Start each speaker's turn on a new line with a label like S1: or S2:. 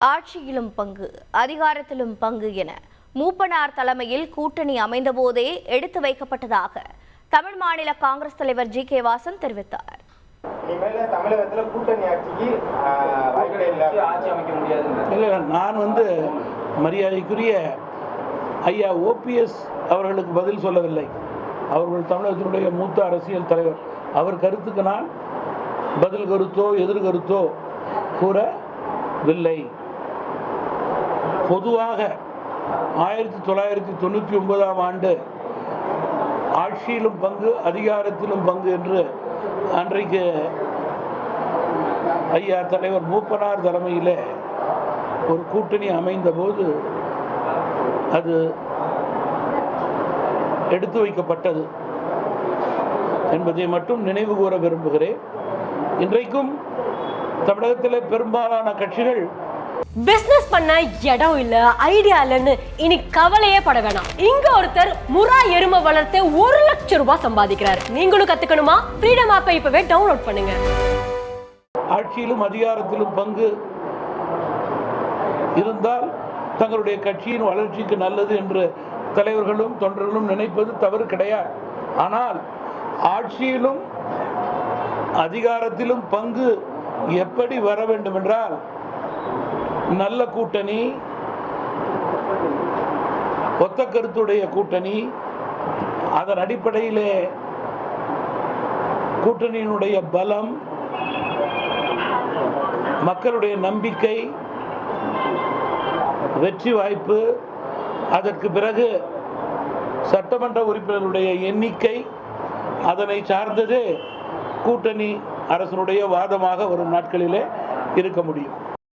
S1: ஆட்சியிலும் பங்கு அதிகாரத்திலும் பங்கு என மூப்பனார் தலைமையில் கூட்டணி அமைந்தபோதே எடுத்து வைக்கப்பட்டதாக தமிழ் மாநில காங்கிரஸ் தலைவர் ஜி. கே. வாசன் தெரிவித்தார்.
S2: இனிமேல தமிழகத்துல கூட்டணி ஆட்சிக்கு ஆஹ், வாய்ப்பே இல்லை
S3: ஆட்சி அமைக்க முடியாதுன்ற
S4: இல்லை நான் வந்து மரியாதைக்குரிய ஐயா ஓபிஎஸ் அவர்களுக்கு பதில் சொல்லவில்லை. அவர்கள் தமிழகத்தினுடைய மூத்த அரசியல் தலைவர். அவர் கருத்துக்கு நான் பதில் கருத்தோ எதிர் கருத்தோ கூறவில்லை. பொதுவாக ஆயிரத்தி தொள்ளாயிரத்தி தொண்ணூற்றி ஒன்பதாம் ஆண்டு ஆட்சியிலும் பங்கு அதிகாரத்திலும் பங்கு என்று அன்றைக்கு ஐயா தலைவர் மூப்பனார் தலைமையில் ஒரு கூட்டணி அமைந்தபோது அது எடுத்து வைக்கப்பட்டது என்பதை மட்டும் நினைவு கூற விரும்புகிறேன். இன்றைக்கும் தமிழகத்தில் பெரும்பாலான கட்சிகள்
S5: பிசினஸ் பண்ண இடம் இல்ல ஐடியா இல்லைன்னு இனி கவலையே பட வேணாம். இங்க ஒருத்தர் முறா எருமை வளர்த்து ஒரு லட்சம் ரூபாய் சம்பாதிக்கிறார். நீங்களும் கத்துக்கணுமா? ஃப்ரீடம் ஆப்பை இப்பவே டவுன்லோட் பண்ணுங்க.
S4: ஆட்சியிலும் அதிகாரத்திலும் பங்கு இருந்தால் தங்களுடைய கட்சியின் வளர்ச்சிக்கு நல்லது என்று தலைவர்களும் தொண்டர்களும் நினைப்பது தவறு கிடையாது. ஆனால் ஆட்சியிலும் அதிகாரத்திலும் பங்கு எப்படி வர வேண்டும் என்றால் நல்ல கூட்டணி ஒத்த கருத்துடைய கூட்டணி அதன் அடிப்படையிலே கூட்டணியினுடைய பலம் மக்களுடைய நம்பிக்கை வெற்றி வாய்ப்பு அதற்கு பிறகு சட்டமன்ற உறுப்பினர்களுடைய எண்ணிக்கை அதனை சார்ந்தது கூட்டணி அரசனுடைய வாதமாக வரும் நாட்களிலே இருக்க முடியும்.